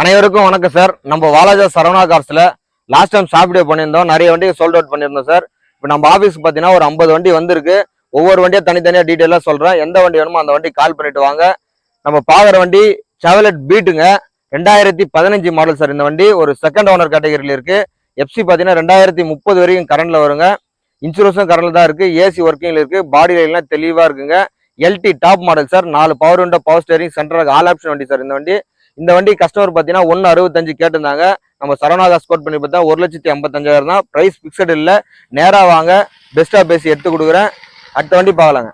அனைவருக்கும் வணக்கம் சார். நம்ம வாலாஜா சரவணா கார்ஸில் லாஸ்ட் டைம் ஷாப் டே பண்ணியிருந்தோம். நிறைய வண்டி சோல்ட் அவுட் பண்ணியிருந்தோம் சார். இப்போ நம்ம ஆஃபீஸ் பார்த்தீங்கன்னா ஒரு ஐம்பது வண்டி வந்திருக்கு. ஒவ்வொரு வண்டியாக தனித்தனியாக டீட்டெயிலாக சொல்கிறேன் எந்த வண்டி வேணுமோ அந்த வண்டி கால் பண்ணிட்டு வாங்க. நம்ம பார்க்குற வண்டி செவலட் பீட்டுங்க ரெண்டாயிரத்தி பதினஞ்சு மாடல் சார் இந்த வண்டி. ஒரு செகண்ட் ஓனர் கேட்டகரியில் இருக்குது எஃப்சி பார்த்தீங்கன்னா ரெண்டாயிரத்தி முப்பது வரைக்கும் கரண்டில் வருங்க. இன்சூரன்ஸும் கரண்டில் தான் இருக்குது ஏசி ஒர்க்கிங்கில் இருக்குது பாடி லைன்லாம் தெளிவாக இருக்குங்க. LD top model sir. நாலு power window power steering central all option வண்டி சார் இந்த வண்டி. இந்த வண்டி கஸ்டமர் பார்த்தீங்கன்னா ஒன்று அறுபத்தஞ்சு கேட்டிருந்தாங்க. நம்ம சரவணாகா ஸ்கோர் பண்ணி பார்த்தா ஒரு லட்சத்தி ஐம்பத்தஞ்சாயிரம் தான். ப்ரைஸ் ஃபிக்ஸட் இல்லை. நேராக வாங்க. பெஸ்ட்டாக பேசி எடுத்து கொடுக்குறேன். அடுத்த வண்டி பார்க்கலாங்க.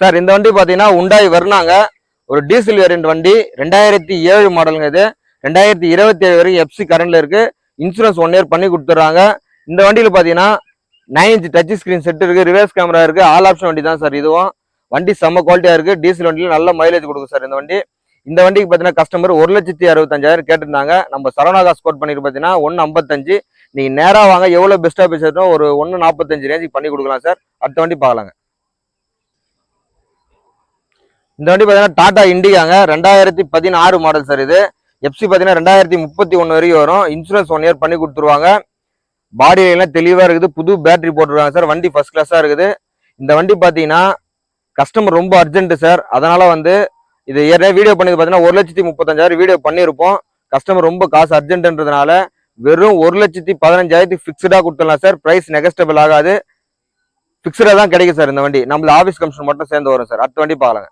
சார் இந்த வண்டி பார்த்தீங்கன்னா உண்டாய் வரணாங்க ஒரு டீசல் வேரியன்ட் வண்டி. ரெண்டாயிரத்தி ஏழு மாடலுங்க இது. ரெண்டாயிரத்தி இருபத்தி ஏழு வரைக்கும் எஃப்சி கரண்டில் இருக்குது இன்சூரன்ஸ் ஒன் இயர் பண்ணி கொடுத்துட்றாங்க. இந்த வண்டியில் பார்த்தீங்கன்னா nine inch touch screen set இருக்குது ரிவர்ஸ் கேமரா இருக்குது ஆல் ஆப்ஷன் வண்டி தான் சார் இதுவும். வண்டி செம்ம குவாலிட்டியாக இருக்குது டீசல் வண்டியில் நல்ல மைலேஜ் கொடுக்கும் சார் இந்த வண்டி. இந்த வண்டிக்கு பார்த்தீங்கன்னா கஸ்டமர் ஒரு லட்சத்தி அறுபத்தஞ்சாயிரம் கேட்டிருந்தாங்க. நம்ம சரவணாகா ஸ்கோர் பண்ணிட்டு பார்த்தீங்கன்னா ஒன்று ஐம்பத்தஞ்சு. நீங்கள் நேராக வாங்க எவ்வளோ பெஸ்ட்டாக பேசுகிறோம் ஒரு ஒன்று நாற்பத்தஞ்சு ரேஞ்சுக்கு பண்ணி கொடுக்கலாம் சார் அடுத்த வண்டி பார்க்கலாங்க. இந்த வண்டி பார்த்தீங்கன்னா டாடா இண்டிகாங்க. ரெண்டாயிரத்தி பதினாறு மாடல் சார் இது. எஃப்சி பார்த்தீங்கன்னா ரெண்டாயிரத்தி முப்பத்தி ஒன்று வரைக்கும் வரும். இன்சூரன்ஸ் ஒன் இயர் பண்ணி கொடுத்துருவாங்க. பாடி எல்லாம் தெளிவாக இருக்குது. புது பேட்டரி போட்டுருவாங்க சார் வண்டி ஃபர்ஸ்ட் கிளாஸாக இருக்குது. இந்த வண்டி பார்த்தீங்கன்னா கஸ்டமர் ரொம்ப அர்ஜென்ட்டு சார் அதனால் வந்து இது ஏற்கனவே வீடியோ பண்ணது பார்த்தீங்கன்னா ஒரு லட்சத்தி முப்பத்தஞ்சாயிரம் வீடியோ பண்ணியிருப்போம். கஸ்டமர் ரொம்ப காசு அர்ஜென்ட்ன்றதுனால வெறும் ஒரு லட்சத்தி பதினஞ்சாயிரத்துக்கு ஃபிக்ஸ்டாக கொடுத்துடலாம் சார். ப்ரைஸ் நெகஸ்டபிள் ஆகாது. ஃபிக்ஸ்டாக தான் கிடைக்கும் சார் இந்த வண்டி. நம்மள ஆஃபீஸ் கமிஷன் மட்டும் சேர்ந்து வரும் சார். அடுத்த வண்டி பார்க்கலாங்க.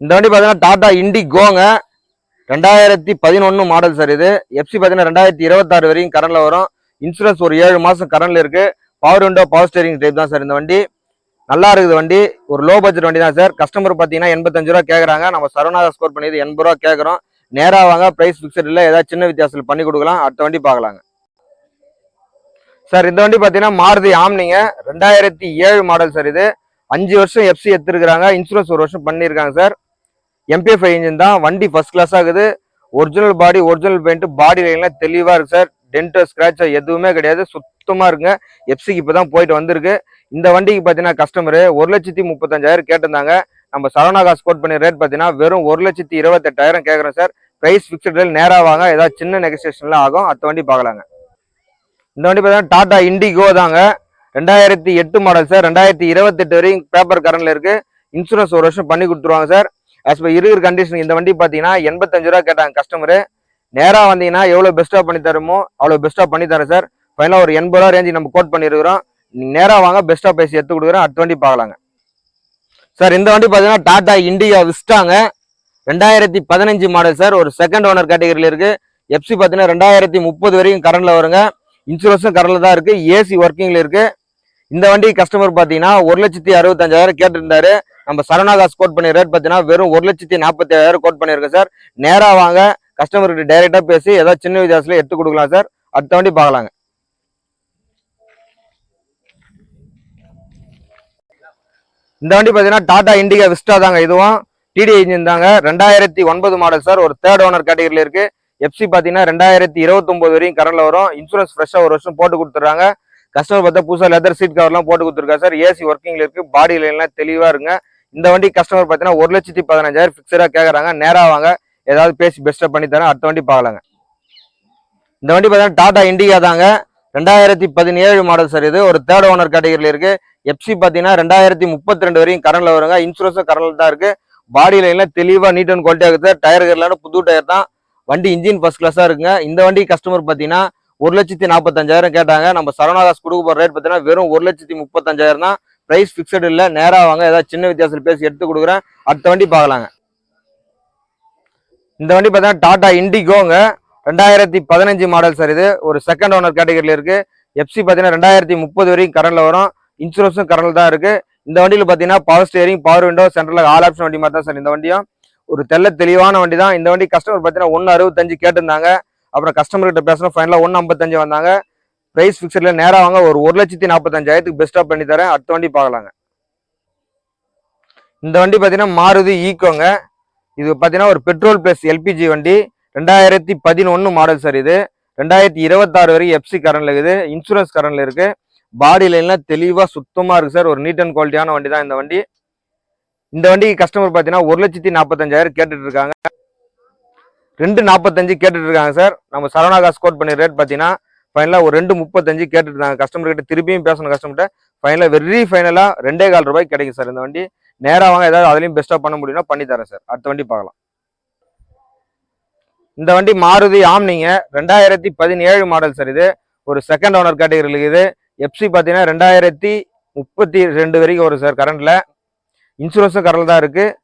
இந்த வண்டி பார்த்தீங்கன்னா டாடா இண்டிகோங்க ரெண்டாயிரத்தி பதினொன்று மாடல் சார் இது. எஃப்சி பார்த்தீங்கன்னா ரெண்டாயிரத்தி இருபத்தாறு வரைக்கும் கரண்டில் வரும். இன்சூரன்ஸ் ஒரு ஏழு மாதம் கரண்டில் இருக்குது power window power steering type தான் சார் இந்த வண்டி. நல்லா இருக்குது வண்டி. ஒரு லோ பட்ஜெட் வண்டி தான் சார் கஸ்டமர் பார்த்தீங்கன்னா எண்பத்தஞ்சு ரூபா கேட்குறாங்க நம்ம சரவணாக ஸ்கோர் பண்ணியது எண்பது ரூபா கேட்குறோம் நேராக வாங்க ப்ரைஸ் ஃபிக்ஸட் இல்லை ஏதாவது சின்ன வித்தியாசத்தில் பண்ணி கொடுக்கலாம். அடுத்த வண்டி பார்க்கலாங்க. சார் இந்த வண்டி பார்த்தீங்கன்னா மாருதி ஆம்னிங்க. ரெண்டாயிரத்தி ஏழு மாடல் சார் இது. அஞ்சு வருஷம் எஃப்சி எடுத்துருக்குறாங்க. இன்சூரன்ஸ் ஒரு வருஷம் பண்ணியிருக்காங்க சார் எம்பிஎஃப்ஐ இன்ஜின் தான். வண்டி ஃபர்ஸ்ட் கிளாஸ் ஆகுது original body original paint body லைன்லாம் தெளிவாக இருக்குது சார் டென்டோ ஸ்க்ராச்சோ எதுவுமே கிடையாது. சுத்தமாக இருக்குங்க. எஃப்சிக்கு இப்போ தான் போயிட்டு வந்திருக்கு. இந்த வண்டிக்கு பார்த்தீங்கன்னா கஸ்டமர் ஒரு லட்சத்தி முப்பத்தஞ்சாயிரம் கேட்டிருந்தாங்க. நம்ம சரவணா காசு கோட் பண்ணி ரேட் பார்த்தீங்கன்னா வெறும் ஒரு லட்சத்தி இருபத்தெட்டாயிரம் கேட்குறோம் சார் ப்ரைஸ் ஃபிக்ஸ்டில் நேராக வாங்க. ஏதாவது சின்ன நெகோசியேஷன்லாம் ஆகும். அடுத்த வண்டி பார்க்கலாங்க. இந்த வண்டி பார்த்தீங்கன்னா டாடா இண்டிகோ தாங்க. ரெண்டாயிரத்தி எட்டு மாடல் சார் ரெண்டாயிரத்தி இருபத்தெட்டு வரைக்கும் பேப்பர் கரண்டில் இருக்கு. இன்சூரன்ஸ் ஒரு வருஷம் பண்ணி கொடுத்துருவாங்க சார் ஆஸ் பர் இருக்கிற கண்டிஷன் இந்த வண்டி பார்த்தீங்கன்னா எண்பத்தஞ்சு ரூபா கேட்டாங்க கஸ்டமரு நேராக வந்தீங்கன்னா எவ்வளோ பெஸ்ட்டாக பண்ணி தருமோ அவ்வளோ பெஸ்ட்டாக பண்ணி தரேன் சார் ஃபைனலாக ஒரு எண்பது ரூபா ரேஞ்சு நம்ம கோட் பண்ணியிருக்கிறோம் நீங்கள் நேராக வாங்க பெஸ்ட்டாக பேசி எடுத்து கொடுக்குறேன். அடுத்த வண்டி பார்க்கலாங்க. சார் இந்த வண்டி பார்த்தீங்கன்னா டாடா இண்டிகா விஸ்டாங்க. ரெண்டாயிரத்தி பதினஞ்சு மாடல் சார் ஒரு செகண்ட் ஓனர் கேட்டகரியில் இருக்குது எஃப்சி பார்த்தீங்கன்னா ரெண்டாயிரத்தி முப்பது வரைக்கும் கரண்டில் வருங்க. இன்சூரன்ஸும் கரண்டில் தான் இருக்குது ஏசி ஒர்க்கிங்கில் இருக்குது இந்த வண்டி கஸ்டமர் பார்த்தீங்கன்னா ஒரு லட்சத்தி அறுபத்தஞ்சாயிரம் கேட்டிருந்தாரு. நம்ம சரணாகாஸ் கோட் பண்ணி ரேட் பார்த்தீங்கன்னா வெறும் ஒரு லட்சத்தி நாற்பத்தி ஏழாயிரம் கோட் பண்ணியிருக்கேன் சார் நேராக வாங்க கஸ்டமர்கிட்ட டைரெக்டாக பேசி ஏதாவது சின்ன வித்தியாசத்தில் எடுத்து கொடுக்கலாம் சார் அடுத்த வண்டி பார்க்கலாங்க. இந்த வண்டி பார்த்தீங்கன்னா டாடா இண்டிகா விஸ்டா தாங்க இதுவும். டிடி இன்ஜின் தாங்க. ரெண்டாயிரத்தி ஒன்பது மாடல் சார் ஒரு தேர்ட் ஓனர் கேட்டகரியில் இருக்கு. எஃப்சி பார்த்தீங்கன்னா ரெண்டாயிரத்தி இருபத்தொம்போது வரையும் கரண்ட்ல வரும். இன்சூரன்ஸ் ஃப்ரெஷ்ஷாக ஒரு வருஷம் போட்டு கொடுத்துட்றாங்க. கஸ்டமர் பார்த்தா புதுசாக லெதர் சீட் கவர்லாம் போட்டு கொடுத்துருக்கா சார் ஏசி ஒர்க்கிங்ல இருக்கு. பாடி லைன்லாம் தெளிவாக இருங்க. இந்த வண்டி கஸ்டமர் பார்த்தீங்கன்னா ஒரு லட்சத்தி பதினஞ்சாயிரம் ஃபிக்ஸடாக கேட்குறாங்க நேராக வாங்க. ஏதாவது பேசி பெஸ்ட்டாக பண்ணி தரேன் அடுத்த வண்டி பார்க்கலாங்க. இந்த வண்டி பார்த்தீங்கன்னா டாடா இண்டிகா தாங்க. ரெண்டாயிரத்தி பதினேழு மாடல் சார் இது. ஒரு தேர்ட் ஓனர் கேட்டகரியில் இருக்கு. எஃப்சி பார்த்தீங்கன்னா ரெண்டாயிரத்தி முப்பத்தி ரெண்டு வரையும் கரண்ட்ல வருங்க. இன்சூரன்ஸும் கரண்ட்ல தான் இருக்கு. பாடி லைன்லாம் தெளிவாக நீட் அண்ட் குவாலிட்டியாக இருக்குது சார் டயர் கீர்லாம் புது டயர் தான். வண்டி இன்ஜின் ஃபர்ஸ்ட் கிளாஸாக இருக்குங்க. இந்த வண்டி கஸ்டமர் பார்த்தீங்கன்னா ஒரு லட்சத்தி நாற்பத்தஞ்சாயிரம் கேட்டாங்க. நம்ம சரவணாதாஸ் கொடுக்க போகிற ரேட் பார்த்தீங்கன்னா வெறும் ஒரு லட்சத்தி முப்பத்தஞ்சாயிரம் தான். ப்ரைஸ் ஃபிக்ஸட் இல்லை. நேராக வாங்க. ஏதாவது சின்ன வித்தியாசத்தில் பேசி எடுத்து கொடுக்குறேன். அடுத்த வண்டி பார்க்கலாங்க. இந்த வண்டி பார்த்தீங்கன்னா டாடா இண்டிகோங்க ரெண்டாயிரத்தி பதினஞ்சு மாடல் சார் இது. ஒரு செகண்ட் ஓனர் கேட்டகரியில் இருக்குது எஃப்சி பார்த்தீங்கன்னா ரெண்டாயிரத்தி முப்பது வரைக்கும் கரண்டில் வரும். இன்சூரன்ஸும் கரண்டில் தான் இருக்குது இந்த வண்டியில் பார்த்தீங்கன்னா பவர் ஸ்டேரிங் பவர் விண்டோ சென்ட்ரலில் ஆல் ஆப்ஷன் வண்டி மாதிரி தான் சார் இந்த வண்டியும். ஒரு தெள்ள தெளிவான வண்டி தான் இந்த வண்டி கஸ்டமர் பார்த்தீங்கன்னா ஒன்று அறுபத்தஞ்சு கேட்டிருந்தாங்க. அப்புறம் கஸ்டமர்கிட்ட பேசணும். ஃபைனலாக ஒன்று ஐம்பத்தஞ்சு வந்தாங்க. ப்ரைஸ் ஃபிக்ஸடில் நேராக வாங்க. ஒரு ஒரு லட்சத்தி நாற்பத்தஞ்சாயிரத்துக்கு பெஸ்ட்டாக பண்ணி தரேன். அடுத்த வண்டி பார்க்கலாங்க. இந்த வண்டி பார்த்தீங்கன்னா மாருதி ஈக்கோங்க இது பார்த்தீங்கன்னா ஒரு பெட்ரோல் ப்ளஸ் எல்பிஜி வண்டி. ரெண்டாயிரத்தி பதினொன்று மாடல் சார் இது. ரெண்டாயிரத்தி இருபத்தாறு வரைக்கும் எஃப்சி கரண்ட்ல இருக்குது. இன்சூரன்ஸ் கரண்ட்ல இருக்கு. பாடி லைன்லாம் தெளிவாக சுத்தமாக இருக்குது சார் ஒரு நீட் அண்ட் குவாலிட்டியான வண்டி தான் இந்த வண்டி. இந்த வண்டிக்கு கஸ்டமர் பார்த்தீங்கன்னா ஒரு லட்சத்தி நாற்பத்தஞ்சாயிரம் கேட்டுட்டு இருக்காங்க. ரெண்டு நாற்பத்தஞ்சு கேட்டுட்டு இருக்காங்க சார் நம்ம சரவணா காசு கோட் பண்ணி ரேட் பார்த்தீங்கன்னா ஃபைனலாக ஒரு ரெண்டு முப்பத்தஞ்சு கேட்டுட்டு இருந்தாங்க கஸ்டமர் கிட்ட திருப்பியும் பேசணும் கஸ்டமர்கிட்ட ஃபைனலாக வெரி ஃபைனலாக ரெண்டே கால் ரூபாய் கிடைக்கும் சார் இந்த வண்டி. நேராக வாங்க ஏதாவது அதுலேயும் பெஸ்ட்டாக பண்ண முடியும்னா பண்ணி தரேன் சார் அடுத்த வண்டி பார்க்கலாம். இந்த வண்டி மாருதி ஆம்னிங்க ரெண்டாயிரத்தி பதினேழு மாடல் சார் இது. ஒரு செகண்ட் ஓனர் கேட்டகரியில் இது எஃப்சி பார்த்தீங்கன்னா ரெண்டாயிரத்தி முப்பத்தி ரெண்டு வரைக்கும் வரும் சார் கரண்டில் இன்சூரன்ஸும் கரண்ட் தான் இருக்குது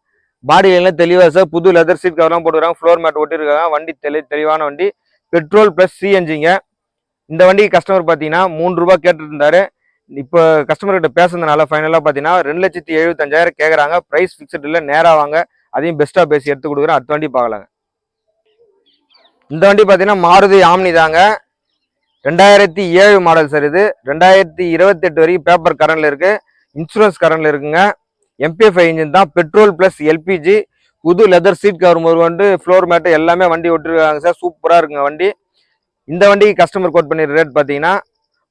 பாடியிலாம் தெளிவாக சார் புது லெதர் சீட் கவர்லாம் போட்டுருக்காங்க. ஃப்ளோர் மேட் ஒட்டிருக்காங்க. வண்டி தெளி தெளிவான வண்டி. பெட்ரோல் ப்ளஸ் சிஎன்ஜிங்க இந்த வண்டிக்கு கஸ்டமர் பார்த்தீங்கன்னா மூணு ரூபா கேட்டுருந்தாரு இப்போ கஸ்டமர்கிட்ட பேசுனதுனால ஃபைனலாக பார்த்தீங்கன்னா ரெண்டு லட்சத்தி எழுபத்தஞ்சாயிரம் கேட்குறாங்க ப்ரைஸ் ஃபிக்ஸ்ட் இல்லை நேராக வாங்க. அதையும் பெஸ்ட்டாக பேசி எடுத்து கொடுக்குறேன். அடுத்த வண்டி பார்க்கலாங்க. இந்த வண்டி பார்த்தீங்கன்னா மாருதி ஆம்னி தாங்க. ரெண்டாயிரத்தி ஏழு மாடல் சார் இது. ரெண்டாயிரத்தி இருபத்தெட்டு வரைக்கும் பேப்பர் கரண்டில் இருக்குது இன்சூரன்ஸ் கரண்டில் இருக்குங்க. எம்பிஎஃப்ஐ இன்ஜின் தான். பெட்ரோல் ப்ளஸ் எல்பிஜி புது லெதர் சீட் கவர் முதற்கொண்டு ஃப்ளோர் மேட்டு எல்லாமே வண்டி விட்டுருக்காங்க சார் சூப்பராக இருக்குங்க வண்டி. இந்த வண்டிக்கு கஸ்டமர் கோட் பண்ணி ரேட் பார்த்தீங்கன்னா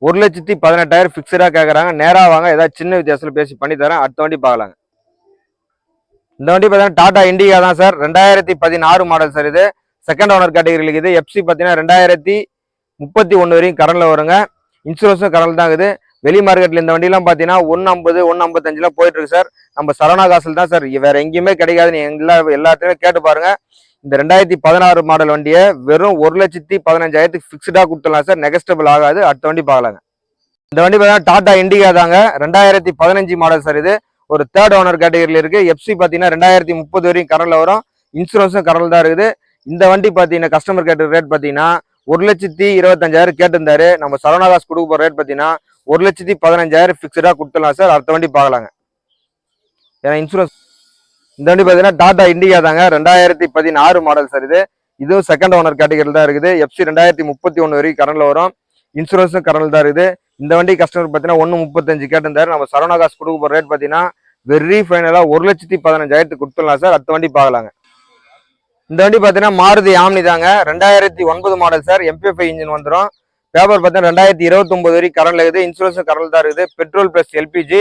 ஒரு லட்சத்தி பதினெட்டாயிரம் ஃபிக்ஸடாக கேட்குறாங்க நேராக வாங்க ஏதாவது சின்ன வித்தியாசத்தில் பேசி பண்ணி தரேன். அடுத்த வண்டி பார்க்கலாங்க. இந்த வண்டி பார்த்தீங்கன்னா டாடா இண்டிகா தான் சார் ரெண்டாயிரத்தி பதினாறு மாடல் சார் இது. செகண்ட் ஓனர் கேட்டகரியில் இது எஃப்சி பார்த்தீங்கன்னா ரெண்டாயிரத்தி முப்பத்தி ஒன்று வரையும் கரண்டில் வருங்க. இன்சூரன்ஸும் கரண்டில் தான் இருக்குது. வெளி மார்க்கெட்டில் இந்த வண்டிலாம் பார்த்தீங்கன்னா ஒன்று ஐம்பது ஒன்று ஐம்பத்தஞ்சுலாம் போயிட்டுருக்கு சார் நம்ம சரவணா காசில் தான் சார் வேறு எங்கேயுமே கிடைக்காதுன்னு எல்லா எல்லாத்தையுமே கேட்டு பாருங்கள் இந்த ரெண்டாயிரத்தி பதினாறு மாடல் வண்டியை வெறும் ஒரு லட்சத்தி பதினஞ்சாயிரத்துக்கு ஃபிக்ஸ்டாக கொடுத்துடலாம் சார் நெகஸ்டபிள் ஆகாது. அடுத்த வண்டி பார்க்கலாங்க. இந்த வண்டி பார்த்தீங்கன்னா டாடா இண்டிகா தாங்க. ரெண்டாயிரத்தி பதினஞ்சு மாடல் சார் இது. ஒரு தேர்ட் ஓனர் கேட்டகரியில் இருக்குது எஃப்சி பார்த்தீங்கன்னா ரெண்டாயிரத்தி முப்பது வரையும் கடனில் வரும். இன்சூரன்ஸும் கடனில் தான் இருக்குது. இந்த வண்டி பார்த்தீங்கன்னா கஸ்டமர் கேட்ட ரேட் பார்த்தீங்கன்னா ஒரு லட்சத்தி இருபத்தஞ்சாயிரம் கேட்டிருந்தாரு. நம்ம சரவணாதாஸ் கொடுக்க போகிற ரேட் பார்த்தீங்கன்னா ஒரு லட்சத்தி பதினஞ்சாயிரம் ஃபிக்ஸ்டாக கொடுத்துடலாம் சார். அடுத்த வண்டி பார்க்கலாங்க. ஏன்னா இன்சூரன்ஸ் இந்த வண்டி பார்த்தீங்கன்னா டாடா இண்டிகா தாங்க. ரெண்டாயிரத்தி பதினாறு மாடல் சார் இது. இதுவும் செகண்ட் ஓனர் கேட்டகரியில் தான் இருக்குது. எஃப்சி ரெண்டாயிரத்தி முப்பத்தி ஒன்று வரைக்கும் கரண்டில் வரும். இன்சூரன்ஸும் கரண்டில் தான் இருக்குது. இந்த வண்டி கஸ்டமர் பார்த்தீங்கன்னா ஒன்று முப்பத்தஞ்சு கேட்டிருந்தாரு. நம்ம சரவணா காசு கொடுக்க போகிற ரேட் பார்த்தீங்கன்னா வெரி ஃபைனலாக ஒரு லட்சத்தி பதினஞ்சாயிரத்துக்கு கொடுத்துடலாம் சார். அடுத்த வண்டி பார்க்கலாங்க. இந்த வண்டி பார்த்தீங்கன்னா மாருதி ஆம்னி தாங்க. ரெண்டாயிரத்தி ஒன்பது மாடல் சார். எம்பிஎஃப்ஐ இன்ஜின் வந்துடும் பேப்பர் பார்த்தீங்கன்னா ரெண்டாயிரத்தி இருபத்தொம்பது வரைக்கும் கரண்ட் இருக்குது. இன்சூரன்ஸும் கரண்ட் தான் இருக்குது. பெட்ரோல் ப்ளஸ் எல்பிஜி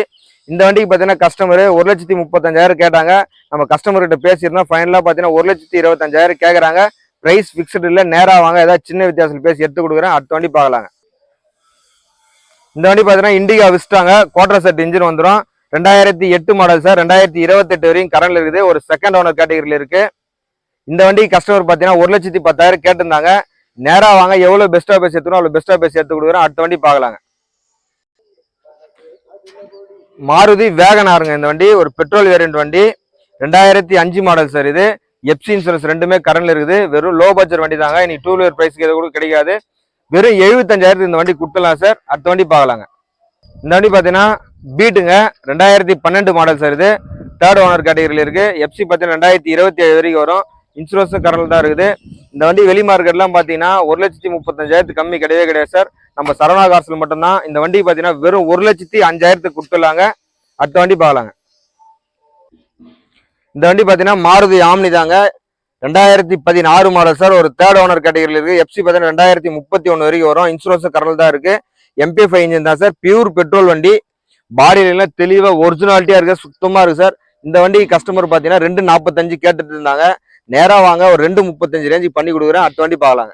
இந்த வண்டிக்கு பார்த்தீங்கன்னா கஸ்டமர் ஒரு லட்சத்தி முப்பத்தஞ்சாயிரம் கேட்டாங்க. நம்ம கஸ்டமர்கிட்ட பேசியிருந்தோம். ஃபைனலாக பார்த்தீங்கன்னா ஒரு லட்சத்தி இருபத்தஞ்சாயிரம் கேட்குறாங்க ப்ரைஸ் ஃபிக்ஸ்டு இல்லை. நேராக வாங்க. ஏதாவது சின்ன வித்தியாசத்தில் பேசி எடுத்து கொடுக்குறேன். அடுத்த வண்டி பார்க்கலாங்க. இந்த வண்டி பார்த்தீங்கன்னா இண்டிகா விசிட்டாங்க குவார்டர் செட் இன்ஜின் வந்துடும் ரெண்டாயிரத்தி எட்டு மாடல் சார். ரெண்டாயிரத்தி இருபத்தெட்டு வரையும் கரண்ட்ல இருக்குது. ஒரு செகண்ட் ஓனர் கேட்டகரியில் இருக்குது இந்த வண்டி கஸ்டமர் பார்த்தீங்கன்னா ஒரு லட்சத்தி பத்தாயிரம் கேட்டிருந்தாங்க. நேராக வாங்க எவ்வளோ பெஸ்ட்டாக பேசி எடுத்துக்கணும் அவ்வளோ பெஸ்ட்டாக பேசி எடுத்து கொடுக்குறோம். அடுத்த வண்டி பார்க்கலாங்க. மாருதி வேகனாருங்க இந்த வண்டி. ஒரு பெட்ரோல் வேரியன்ட் வண்டி. ரெண்டாயிரத்தி அஞ்சு மாடல் சார் இது. எப்சி இன்சூரன்ஸ் ரெண்டுமே கரண்ட்ல இருக்குது. வெறும் லோ பட்ஜெட் வண்டி தாங்க. இன்னைக்கு டூ வீலர் ப்ரைஸ்க்கு எது கூட கிடைக்காது. வெறும் எழுபத்தஞ்சாயிரத்து இந்த வண்டி கொடுத்துடலாம் சார் அடுத்த வண்டி பார்க்கலாங்க. இந்த வண்டி பார்த்தீங்கன்னா பீட்டுங்க. ரெண்டாயிரத்தி பன்னெண்டு மாடல் சார் இது. தேர்ட் ஓனர் கேட்டகரியில் இருக்குது எஃப்சி பார்த்தீங்கன்னா ரெண்டாயிரத்தி இருபத்தி ஏழு வரைக்கும் வரும். இன்சூரன்ஸும் கரண்ட் தான் இருக்குது. இந்த வண்டி வெளி மார்க்கெட்லாம் பார்த்தீங்கன்னா ஒரு லட்சத்தி முப்பத்தஞ்சாயிரத்துக்கு கம்மி கிடையவே கிடையாது சார். நம்ம சரவணா காசில் மட்டும்தான் இந்த வண்டி பார்த்தீங்கன்னா வெறும் ஒரு லட்சத்தி அஞ்சாயிரத்துக்கு கொடுத்துடலாங்க. அடுத்த வண்டி பார்க்கலாங்க. இந்த வண்டி பார்த்தீங்கன்னா மாருதி ஆம்னி தாங்க. ரெண்டாயிரத்தி பதினாறு மாடல் சார். ஒரு தேர்ட் ஓனர் கேட்டகரியில் இருக்குது. எஃப்சி பார்த்தீங்கன்னா ரெண்டாயிரத்தி முப்பத்தி ஒன்று வரைக்கும் வரும். இன்சூரன்ஸும் கரண்ட் தான் இருக்குது. எம்பி ஃபைவ் இன்ஜின் தான் சார். பியூர் பெட்ரோல் வண்டி. பாடியிலாம் தெளிவாக ஒரிஜினாலிட்டியாக இருக்குது சுத்தமாக இருக்குது சார். இந்த வண்டி கஸ்டமர் பார்த்தீங்கன்னா ரெண்டு நாற்பத்தஞ்சு கேட்டுட்டு இருந்தாங்க. நேராக வாங்க ஒரு ரெண்டு முப்பத்தஞ்சு ரேஞ்சுக்கு பண்ணி கொடுக்குறேன். அடுத்த வண்டி பார்க்கலாங்க.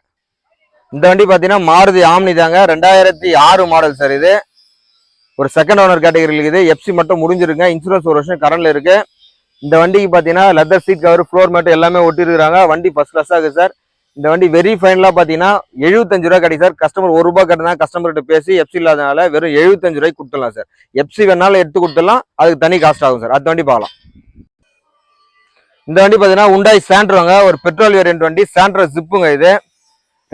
இந்த வண்டி பார்த்தீங்கன்னா மாருதி ஆம்னி தாங்க. ரெண்டாயிரத்தி ஆறு மாடல் சார் இது. ஒரு செகண்ட் ஓனர் கேட்டகரியில் இருக்குது எஃப்சி மட்டும் முடிஞ்சிருங்க. இன்சூரன்ஸ் ஒரு வருஷம் கரண்டில் இருக்குது இந்த வண்டிக்கு பார்த்தீங்கன்னா leather seat cover floor mat எல்லாமே ஒட்டிருக்கிறாங்க. வண்டி ஃபஸ்ட் கிளாஸாக இருக்குது சார் இந்த வண்டி வெரி ஃபைனலாக பார்த்தீங்கன்னா எழுபத்தஞ்சு ரூபா கிடைக்கும் சார் கஸ்டமர் ஒரு ரூபா கட்டினா கஸ்டமர்கிட்ட பேசி எஃப்சி இல்லாதனால வெறும் எழுபத்தஞ்சு ரூபாய்க்கு கொடுத்துடலாம் சார் எஃப்சி வேணாலும் எடுத்து கொடுத்துடலாம். அதுக்கு தனி காஸ்ட் ஆகும் சார் அடுத்த வண்டி பார்க்கலாம். இந்த வண்டி பார்த்தீங்கன்னா உண்டாய் சாண்ட்ரோங்க ஒரு பெட்ரோல் வேரியன்ட் வண்டி. சாண்ட்ரோ ஜிப்புங்க இது.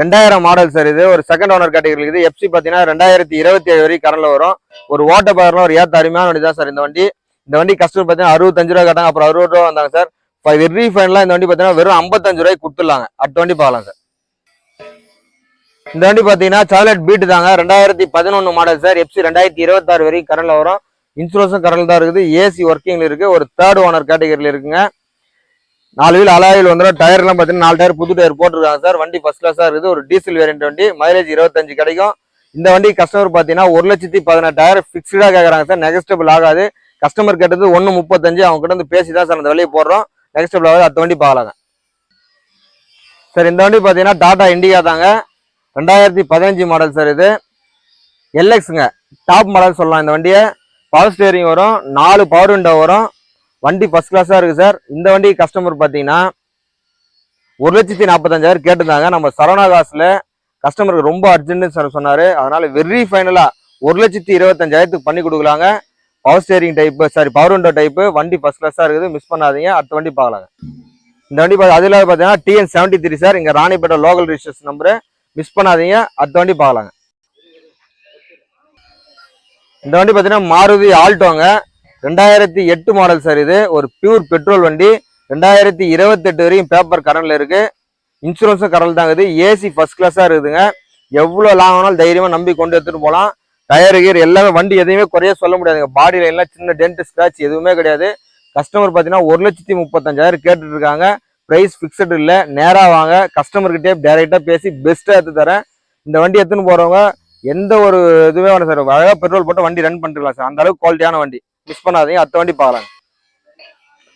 ரெண்டாயிரம் மாடல் சார் இது. ஒரு செகண்ட் ஓனர் கேட்டகரி இருக்குது எஃப்சி பார்த்தீங்கன்னா ரெண்டாயிரத்தி இருபத்தி ஏழு வரைக்கும் கரண்டில் வரும். ஒரு ஓட்ட பவர்லாம் ஒரு ஏற்ற அருமையான வண்டி தான் சார் இந்த வண்டி. இந்த வண்டி கஸ்டமர் பார்த்தீங்கன்னா அறுபத்தஞ்சு ரூபா கேட்டாங்க அப்புறம் அறுபது ரூபா வந்தாங்க சார் வெற்றி ஃபைனலாக இந்த வண்டி பார்த்தீங்கன்னா வெறும் ஐம்பத்தஞ்சு ரூபாய்க்கு கொடுத்துடலாங்க. அடுத்த வண்டி பார்க்கலாம் சார் இந்த வண்டி பார்த்தீங்கன்னா சாக்லேட் பீட்டு தாங்க. ரெண்டாயிரத்தி பதினொன்று மாடல் சார் எஃப்சி ரெண்டாயிரத்தி இருபத்தாறு வரைக்கும் கரண்டில் வரும். இன்சூரன்ஸும் கரண்டில் தான் இருக்குது. ஏசி ஒர்க்கிங்கில் இருக்குது ஒரு தேர்ட் ஓனர் கேட்டகரியில் இருக்குங்க. நாலு வீல் அலாயில் வந்துடும் டயர்லாம் பார்த்தீங்கன்னா நாலு டயர் புது டயர் போட்டிருக்காங்க சார். வண்டி ஃபர்ஸ்ட் கிளாஸாக இருக்குது. ஒரு டீசல் வேரியன்ட் வண்டி. மைலேஜ் இருபத்தஞ்சு கிடைக்கும். இந்த வண்டி கஸ்டமர் பார்த்தீங்கன்னா ஒரு லட்சத்தி பதினெட்டாயிரம் ஃபிக்ஸ்டாக கேட்குறாங்க சார். நெகஸ்டபிள் ஆகாது. கஸ்டமர் கேட்டது ஒன்று முப்பத்தஞ்சு. அவங்க கிட்ட வந்து பேசி தான் சார் அந்த விலையை போடுறோம். நெகஸ்டபிள் ஆகாது. அடுத்த வண்டி பார்க்கலாங்க. சார் இந்த வண்டி பார்த்தீங்கன்னா டாடா இண்டிகா தாங்க. ரெண்டாயிரத்தி பதினஞ்சு மாடல் சார் இது. எல்எக்ஸுங்க டாப் மாடல் சொல்லலாம் இந்த வண்டியை. பவர் ஸ்டேரிங் வரும். நாலு பவர் விண்டோ வரும். வண்டி ஃபர்ஸ்ட் கிளாஸாக இருக்குது சார் இந்த வண்டி கஸ்டமர் பார்த்தீங்கன்னா ஒரு லட்சத்தி நாற்பத்தஞ்சாயிரம் கேட்டிருந்தாங்க. நம்ம சரவணா காசில் கஸ்டமருக்கு ரொம்ப அர்ஜென்ட்னு சார் சொன்னார். அதனால் வெரி ஃபைனலாக ஒரு லட்சத்தி இருபத்தஞ்சாயிரத்துக்கு பண்ணி கொடுக்கலாங்க. Power steering type sorry power window type வண்டி ஃபஸ்ட் கிளாஸாக இருக்குது. மிஸ் பண்ணாதீங்க. அடுத்த வண்டி பார்க்கலாங்க. இந்த வண்டி பார்த்து அது இல்லாத பார்த்தீங்கன்னா டிஎன் செவன்ட்டி த்ரீ சார் இங்கே Ranipet local registration number miss பண்ணாதீங்க. அடுத்த வண்டி பார்க்கலாங்க. இந்த வண்டி பார்த்தீங்கன்னா மாருதி ஆல்டோங்க. ரெண்டாயிரத்தி எட்டு மாடல் சார் இது. ஒரு பியூர் பெட்ரோல் வண்டி. ரெண்டாயிரத்தி இருபத்தெட்டு வரையும் பேப்பர் கரண்டில் இருக்கு. இன்சூரன்ஸும் கரண்ட் தான் இருக்குது. ஏசி ஃபர்ஸ்ட் கிளாஸாக இருக்குதுங்க. எவ்வளோ லாங் ஆனாலும் தைரியமாக நம்பி கொண்டு எடுத்துகிட்டு போகலாம். டயர் கீர் எல்லாமே வண்டி எதையுமே குறைய சொல்ல முடியாதுங்க. பாடி லைன்லாம் சின்ன டென்ட் ஸ்க்ராட்ச் எதுவுமே கிடையாது. கஸ்டமர் பார்த்தீங்கன்னா ஒரு லட்சத்தி முப்பத்தஞ்சாயிரம் கேட்டுட்டு இருக்காங்க ப்ரைஸ் ஃபிக்ஸட் இல்லை. நேராக வாங்க. கஸ்டமர்கிட்டே டைரெக்டாக பேசி பெஸ்ட்டாக எடுத்து தரேன். இந்த வண்டி எடுத்துன்னு போகிறவங்க எந்த ஒரு இதுவே வேணும் சார் அழகாக பெட்ரோல் போட்டு வண்டி ரன் பண்ணிருக்கலாம் சார் அந்த அளவுக்கு குவாலிட்டியான வண்டி. மிஸ் பண்ணாதீங்க. அடுத்த வண்டி பார்க்கலாம்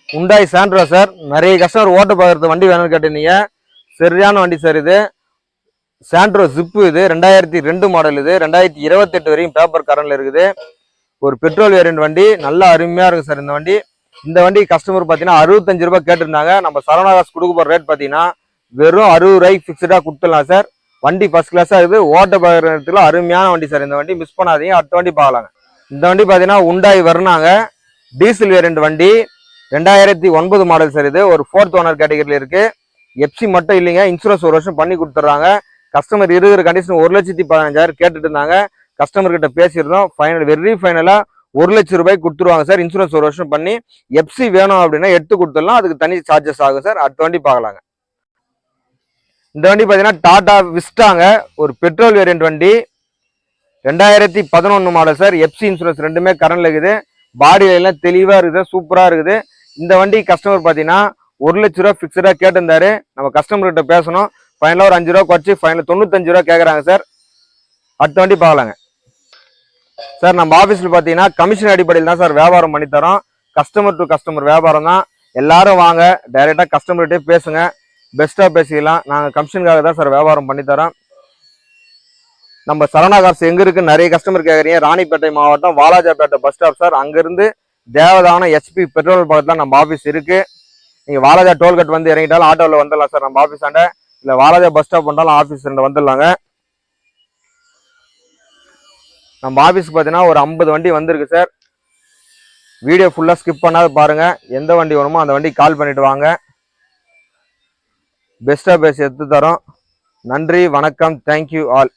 உண்டாய் சாண்ட்ரோ சார் நிறைய கஸ்டமர் ஓட்ட பார்க்கறது வண்டி வேணும்னு கேட்டிருந்தீங்க. சரியான வண்டி சார் இது. சாண்ட்ரோ ஜிப்பு இது. ரெண்டாயிரத்தி ரெண்டு மாடல் இது. ரெண்டாயிரத்தி இருபத்தெட்டு வரையும் பேப்பர் கரண்டில் இருக்குது. ஒரு பெட்ரோல் வேரியன்ட் வண்டி. நல்லா அருமையாக இருக்குது சார் இந்த வண்டி. இந்த வண்டி கஸ்டமர் பார்த்தீங்கன்னா அறுபத்தஞ்சு ரூபாய் கேட்டிருந்தாங்க. நம்ம சரவணாகாஸ் கொடுக்க போகிற ரேட் பார்த்தீங்கன்னா வெறும் அறுபது ரூபாய்க்கு ஃபிக்ஸ்டாக கொடுத்துடலாம் சார் வண்டி ஃபர்ஸ்ட் கிளாஸாக இருக்குது. ஓட்ட பார்க்கறதுல அருமையான வண்டி சார் இந்த வண்டி. மிஸ் பண்ணாதீங்க. அடுத்த வண்டி பார்க்கலாங்க. இந்த வண்டி பார்த்தீங்கன்னா உண்டாய் வர்ணாங்க. டீசல் வேரியன்ட் வண்டி. ரெண்டாயிரத்தி ஒன்பது மாடல் சார் இது. ஒரு ஃபோர்த் ஓனர் கேட்டகரியில் இருக்குது எப்சி மட்டும் இல்லைங்க. இன்சூரன்ஸ் ஒரு வருஷம் பண்ணி கொடுத்துட்றாங்க. கஸ்டமர் இருக்கிற கண்டிஷன் ஒரு லட்சத்தி பதினஞ்சாயிரம் கேட்டுட்டு இருந்தாங்க. கஸ்டமர்கிட்ட பேசியிருந்தோம். ஃபைனல் வெரி ஃபைனலாக ஒரு லட்சம் ரூபாய்க்கு கொடுத்துருவாங்க சார் இன்சூரன்ஸ் ஒரு வருஷம் பண்ணி எப்சி வேணும் அப்படின்னா எடுத்து கொடுத்துடலாம். அதுக்கு தனி சார்ஜஸ் ஆகும் சார் அடுத்த வண்டி பார்க்கலாங்க. இந்த வண்டி பார்த்தீங்கன்னா டாடா விஸ்டாங்க ஒரு பெட்ரோல் வேரியன்ட் வண்டி. ரெண்டாயிரத்தி பதினொன்று மாடல் சார் எப்சி இன்சூரன்ஸ் ரெண்டுமே கரண்டில் இருக்குது. பாடி எல்லாம் தெளிவாக இருக்குது சூப்பராக இருக்குது. இந்த வண்டி கஸ்டமர் பார்த்தீங்கன்னா ஒரு லட்ச ரூபா ஃபிக்ஸடாக கேட்டிருந்தாரு. நம்ம கஸ்டமர்கிட்ட பேசணும். ஃபைனலாக ஒரு அஞ்சு ரூபா குறைச்சி ஃபைனல் தொண்ணூத்தஞ்சு ரூபா கேட்குறாங்க சார் அடுத்த வண்டி பார்க்கலாங்க. சார் நம்ம ஆஃபீஸில் பார்த்தீங்கன்னா கமிஷன் அடிப்படையில் தான் சார் வியாபாரம் பண்ணித்தரோம் கஸ்டமர் டு கஸ்டமர் வியாபாரம் தான். எல்லாரும் வாங்க. டைரெக்டாக கஸ்டமர்கிட்டே பேசுங்க. பெஸ்ட்டாக பேசிக்கலாம். நாங்கள் கமிஷனுக்காக தான் சார் வியாபாரம் பண்ணித்தரோம் நம்ம சரவணா கார்ஸ் எங்க இருக்கு? நிறைய கஸ்டமர் கேட்குறீங்க ராணிப்பேட்டை மாவட்டம் வாலாஜாப்பேட்டை பஸ் ஸ்டாப் சார் அங்கிருந்து தேவதான ஹெச்பி பெட்ரோல் பக்கத்தில் நம்ம ஆஃபீஸ் இருக்கு. நீங்கள் வாலாஜா டோல்கேட் வந்து இறங்கிட்டாலும் ஆட்டோவில் வந்துடலாம் சார் நம்ம ஆஃபீஸ் ஆண்ட. இல்லை வாலாஜா பஸ் ஸ்டாப் வந்தாலும் ஆஃபீஸ் வந்துடலாங்க. நம்ம ஆஃபீஸ்க்கு பார்த்தீங்கன்னா ஒரு ஐம்பது வண்டி வந்திருக்கு சார் வீடியோ ஃபுல்லாக ஸ்கிப் பண்ணாத பாருங்க. எந்த வண்டி வேணுமோ அந்த வண்டி கால் பண்ணிட்டு வாங்க. பெஸ்ட்டாக பேசி எடுத்து தரோம். நன்றி வணக்கம். Thank you all